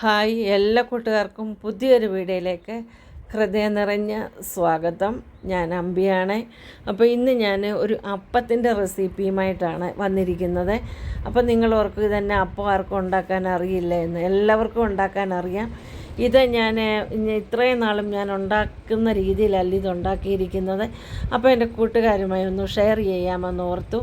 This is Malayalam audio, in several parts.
ഹായ് എല്ലാ കൂട്ടുകാർക്കും പുതിയൊരു വീഡിയോയിലേക്ക് ഹൃദയം നിറഞ്ഞ സ്വാഗതം. ഞാൻ അമ്പിയാണ്. അപ്പോൾ ഇന്ന് ഞാൻ ഒരു അപ്പത്തിന്റെ റെസിപ്പിയുമായിട്ടാണ് വന്നിരിക്കുന്നത്. അപ്പോൾ നിങ്ങൾ ഓർക്കുക തന്നെ അപ്പം ആർക്കും ഉണ്ടാക്കാൻ അറിയില്ല എന്ന്. എല്ലാവർക്കും ഉണ്ടാക്കാൻ അറിയാം. ഇത് ഞാൻ ഇത്രയും നാളും ഞാൻ ഉണ്ടാക്കുന്ന രീതിയിലല്ല ഇത് ഉണ്ടാക്കിയിരിക്കുന്നത്. അപ്പോൾ എന്റെ കൂട്ടുകാരുമായി ഒന്ന് ഷെയർ ചെയ്യാമെന്ന് ഓർത്തു.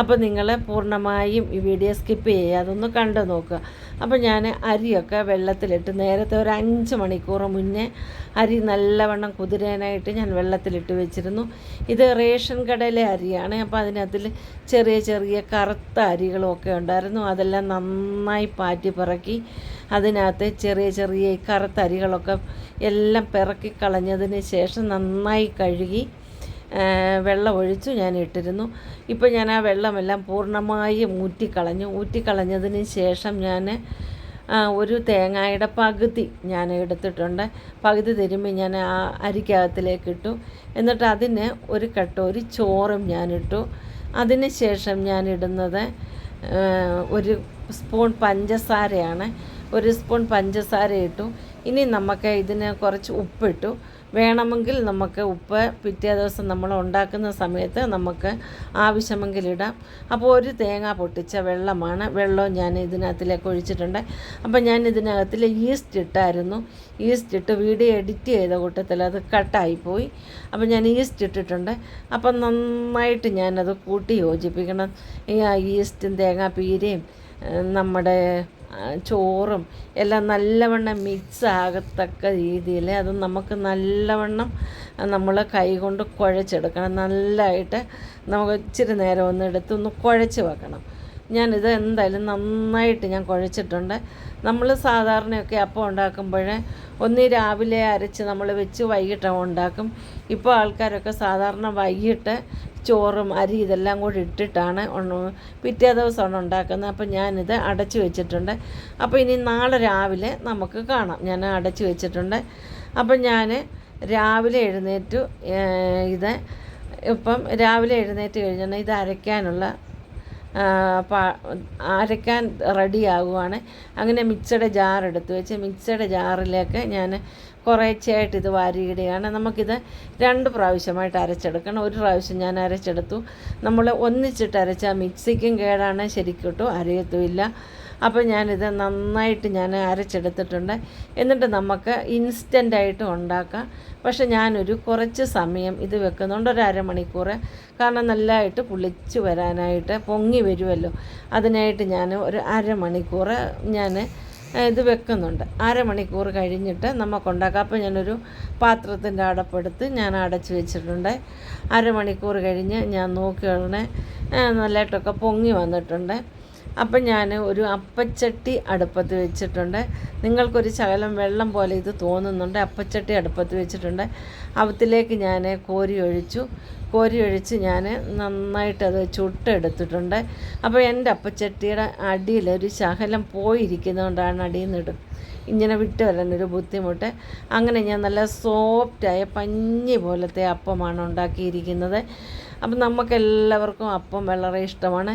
അപ്പോൾ നിങ്ങൾ പൂർണമായും ഈ വീഡിയോ സ്കിപ്പ് ചെയ്യുക അതൊന്ന് കണ്ടു നോക്കുക. അപ്പോൾ ഞാൻ അരിയൊക്കെ വെള്ളത്തിലിട്ട് നേരത്തെ ഒരു അഞ്ച് മണിക്കൂർ മുന്നേ അരി നല്ലവണ്ണം കുതിരാനായിട്ട് ഞാൻ വെള്ളത്തിലിട്ട് വെച്ചിരുന്നു. ഇത് റേഷൻ കടയിലെ അരിയാണ്. അപ്പോൾ അതിനകത്തിൽ ചെറിയ ചെറിയ കറുത്ത ഒക്കെ ഉണ്ടായിരുന്നു. അതെല്ലാം നന്നായി പാറ്റി പിറക്കി അതിനകത്ത് ചെറിയ ചെറിയ കറുത്ത അരികളൊക്കെ എല്ലാം പിറക്കി കളഞ്ഞതിന് ശേഷം നന്നായി കഴുകി വെള്ളം ഒഴിച്ചു ഞാൻ ഇട്ടിരുന്നു. ഇപ്പോൾ ഞാൻ ആ വെള്ളമെല്ലാം പൂർണമായും ഊറ്റിക്കളഞ്ഞു. ഊറ്റിക്കളഞ്ഞതിന് ശേഷം ഞാൻ ഒരു തേങ്ങയുടെ പകുതി ഞാൻ എടുത്തിട്ടുണ്ട്. പകുതി തിരുമ്പി ഞാൻ ആ അരിക്കകത്തിലേക്ക് ഇട്ടു. എന്നിട്ട് അതിന് ഒരു കട്ടോരി ചോറും ഞാനിട്ടു അതിന് ശേഷം ഞാൻ ഇടുന്നത് ഒരു സ്പൂൺ പഞ്ചസാരയാണ്. ഒരു സ്പൂൺ പഞ്ചസാര ഇട്ടു ഇനി നമുക്ക് ഇതിന് കുറച്ച് ഉപ്പിട്ടു. വേണമെങ്കിൽ നമുക്ക് ഉപ്പ് പിറ്റേ ദിവസം നമ്മൾ ഉണ്ടാക്കുന്ന സമയത്ത് നമുക്ക് ആവശ്യമെങ്കിൽ ഇടാം. അപ്പോൾ ഒരു തേങ്ങ പൊട്ടിച്ച വെള്ളമാണ് വെള്ളവും ഞാൻ ഇതിനകത്തിലേക്ക് ഒഴിച്ചിട്ടുണ്ട്. അപ്പോൾ ഞാൻ ഇതിനകത്തിൽ ഈസ്റ്റ് ഇട്ടായിരുന്നു. ഈസ്റ്റ് ഇട്ട് വീഡിയോ എഡിറ്റ് ചെയ്ത കൂട്ടത്തിൽ അത് കട്ടായിപ്പോയി അപ്പോൾ ഞാൻ ഈസ്റ്റ് ഇട്ടിട്ടുണ്ട്. അപ്പം നന്നായിട്ട് ഞാനത് കൂട്ടി യോജിപ്പിക്കണം. ഈ ഈസ്റ്റും തേങ്ങാപ്പീരയും നമ്മുടെ ചോറും എല്ലാം നല്ലവണ്ണം മിക്സ് ആകത്തക്ക രീതിയിൽ അത് നമുക്ക് നല്ലവണ്ണം നമ്മൾ കൈകൊണ്ട് കുഴച്ചെടുക്കണം. നല്ലതായിട്ട് നമുക്ക് ഇച്ചിരി നേരം ഒന്ന് എടുത്ത് ഒന്ന് കുഴച്ച് വെക്കണം. ഞാനിത് എന്തായാലും നന്നായിട്ട് ഞാൻ കുഴച്ചിട്ടുണ്ട്. നമ്മൾ സാധാരണയൊക്കെ അപ്പം ഉണ്ടാക്കുമ്പോൾ ഒന്ന് രാവിലെ അരച്ച് നമ്മൾ വെച്ച് വൈകിട്ട് ഉണ്ടാക്കും. ഇപ്പോൾ ആൾക്കാരൊക്കെ സാധാരണ വൈകിട്ട് ചോറും അരി ഇതെല്ലാം കൂടി ഇട്ടിട്ടാണ് പിറ്റേ ദിവസമാണ് ഉണ്ടാക്കുന്നത്. അപ്പോൾ ഞാനിത് അടച്ചു വെച്ചിട്ടുണ്ട്. അപ്പോൾ ഇനി നാളെ രാവിലെ നമുക്ക് കാണാം. ഞാൻ അടച്ചു വെച്ചിട്ടുണ്ട്. അപ്പം ഞാൻ രാവിലെ എഴുന്നേറ്റു ഇത് ഇപ്പം രാവിലെ എഴുന്നേറ്റ് കഴിഞ്ഞാൽ ഇത് അരയ്ക്കാനുള്ള അരയ്ക്കാൻ റെഡിയാകുവാണ്. അങ്ങനെ മിക്സഡ് ജാർ എടുത്ത് വെച്ച് മിക്സഡ് ജാറിലേക്ക് ഞാൻ കുറേശ്ശെയായിട്ട് ഇത് വാരിയിടുകയാണ് നമുക്കിത് രണ്ട് പ്രാവശ്യമായിട്ട് അരച്ചെടുക്കണം. ഒരു പ്രാവശ്യം ഞാൻ അരച്ചെടുത്തു. നമ്മൾ ഒന്നിച്ചിട്ട് അരച്ചാൽ മിക്സിക്കും കേടാണ്. ശരിക്കും അരയത്തുമില്ല. അപ്പോൾ ഞാനിത് നന്നായിട്ട് ഞാൻ അരച്ചെടുത്തിട്ടുണ്ട്. എന്നിട്ട് നമുക്ക് ഇൻസ്റ്റന്റായിട്ട് ഉണ്ടാക്കാം. പക്ഷെ ഞാനൊരു കുറച്ച് സമയം ഇത് വെക്കുന്നുണ്ട്. ഒരു അരമണിക്കൂർ. കാരണം നല്ലതായിട്ട് പുളിച്ച് വരാനായിട്ട് പൊങ്ങി വരുമല്ലോ. അതിനായിട്ട് ഞാൻ ഒരു അരമണിക്കൂർ ഞാൻ ഇത് വെക്കുന്നുണ്ട്. അരമണിക്കൂർ കഴിഞ്ഞിട്ട് നമുക്കുണ്ടാക്കാം. അപ്പോൾ ഞാനൊരു പാത്രത്തിന്റെ അടപ്പെടുത്ത് ഞാൻ അടച്ച് വെച്ചിട്ടുണ്ട്. അരമണിക്കൂർ കഴിഞ്ഞ് ഞാൻ നോക്കിയുടനെ നല്ലതായിട്ടൊക്കെ പൊങ്ങി വന്നിട്ടുണ്ട്. അപ്പം ഞാൻ ഒരു അപ്പച്ചട്ടി അടുപ്പത്ത് വെച്ചിട്ടുണ്ട്. നിങ്ങൾക്കൊരു ശകലം വെള്ളം പോലെ ഇത് തോന്നുന്നുണ്ട്. അപ്പച്ചട്ടി അടുപ്പത്ത് വെച്ചിട്ടുണ്ട്. അവത്തിലേക്ക് ഞാൻ കോരി ഒഴിച്ചു. കോരി ഒഴിച്ച് ഞാൻ നന്നായിട്ട് നന്നായിട്ടത് ചുട്ടെടുത്തിട്ടുണ്ട്. അപ്പോൾ എന്റെ അപ്പച്ചട്ടിയുടെ അടിയിൽ ഒരു ശകലം പോയിരിക്കുന്നതുകൊണ്ടാണ് അടിയിൽ നിന്ന് ഇടും ഇങ്ങനെ വിട്ട് വരാനൊരു ബുദ്ധിമുട്ട്. അങ്ങനെ ഞാൻ നല്ല സോഫ്റ്റായ പഞ്ഞി പോലത്തെ അപ്പമാണ് ഉണ്ടാക്കിയിരിക്കുന്നത്. അപ്പം നമുക്കെല്ലാവർക്കും അപ്പം വളരെ ഇഷ്ടമാണ്.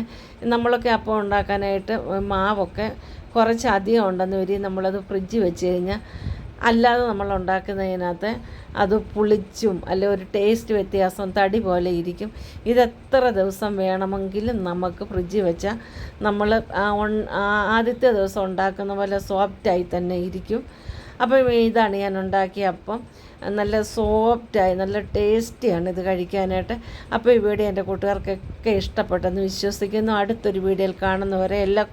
നമ്മളൊക്കെ അപ്പം ഉണ്ടാക്കാനായിട്ട് മാവൊക്കെ കുറച്ച് അധികം ഉണ്ടെന്ന് വരി നമ്മളത് ഫ്രിഡ്ജ് വെച്ച് കഴിഞ്ഞാൽ അല്ലാതെ നമ്മൾ ഉണ്ടാക്കുന്നതിനകത്ത് അത് പുളിച്ചും അല്ലെ ഒരു ടേസ്റ്റ് വ്യത്യാസം തടി പോലെ ഇരിക്കും. ഇതെത്ര ദിവസം വേണമെങ്കിലും നമുക്ക് ഫ്രിഡ്ജിൽ വെച്ചാൽ നമ്മൾ ആദ്യത്തെ ദിവസം ഉണ്ടാക്കുന്ന പോലെ സോഫ്റ്റായി തന്നെ ഇരിക്കും. അപ്പം ഇതാണ് ഞാൻ ഉണ്ടാക്കിയ അപ്പം. നല്ല സോഫ്റ്റായി നല്ല ടേസ്റ്റിയാണ് ഇത് കഴിക്കാനായിട്ട്. അപ്പോൾ ഈ വീഡിയോ എന്റെ കൂട്ടുകാർക്കൊക്കെ ഇഷ്ടപ്പെട്ടെന്ന് വിശ്വസിക്കുന്നു. അടുത്തൊരു വീഡിയോയിൽ കാണുന്നവരെ എല്ലാ